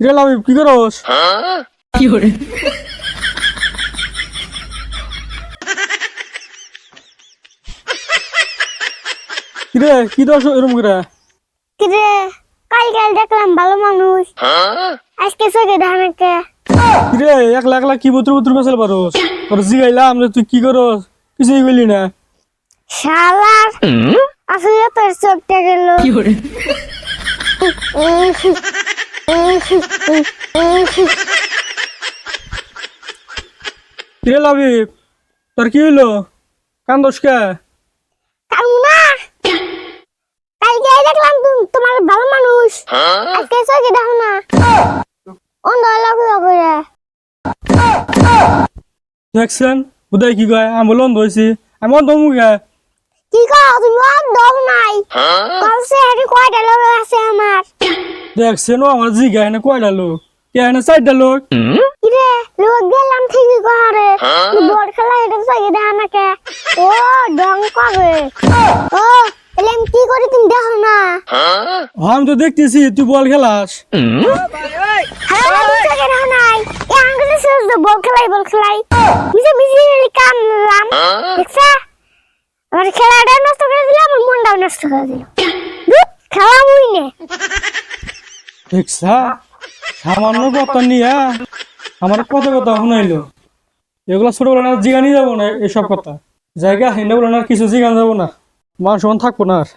কিরে লাবিব কি করস? কিরে? কি দোষ এরম করে? কিরে কাল কাল দেখলাম ভালো মানুষ। আজকে চোখে ধানকে কিরে একলা একলা কি বতুর বতুর পেছাল পারস? তোর জিগাইলাম যে তুই কি করস? কিছুই গেলি না। শালার আসলে তোর চোখটা গেল। কিরে? লাবিব তোর কি হইল? কান্দস কে? কামনা কালকে দেখলাম তুমি তোমার ভালো মানুষ। আজকে চোখে দেখো না। অন্ধ লাগ করে। দেখছেন? বুধাই কি কয়? আমি বললাম ধরছি আমি অন্ধ মুখে কি? কও? তুমি অন্ধ নাই। কলসে হেডি কয়টা লোক আছে আমার দেখছেন আমার জিগা এনে কয়টা লোক? কে এনে চারটা লোক? কিরে লোক গেলাম ঠিকই বড় খেলা এটা ও ডং ও আমি কি করি তুমি দেখো না? আমি তো দেখতেছি তুই বল খেলাস। নাই? এ আঙ্গুলে শেষ বল খেলাই বল খেলাই। দেখছা? আমার খেলাটা নষ্ট করে দিল আমার মনটাও নষ্ট করে দিল। খেলা মুই দেখছা? সামান্য কথা নিয়ে আমার কত কথা শুনাইলো। এগুলা ছোটবেলা না জিগা নিয়ে যাব না এসব কথা? জায়গা হিন্দা বলে না কিছু জিগান যাব না? মানুষ থাকব না আর।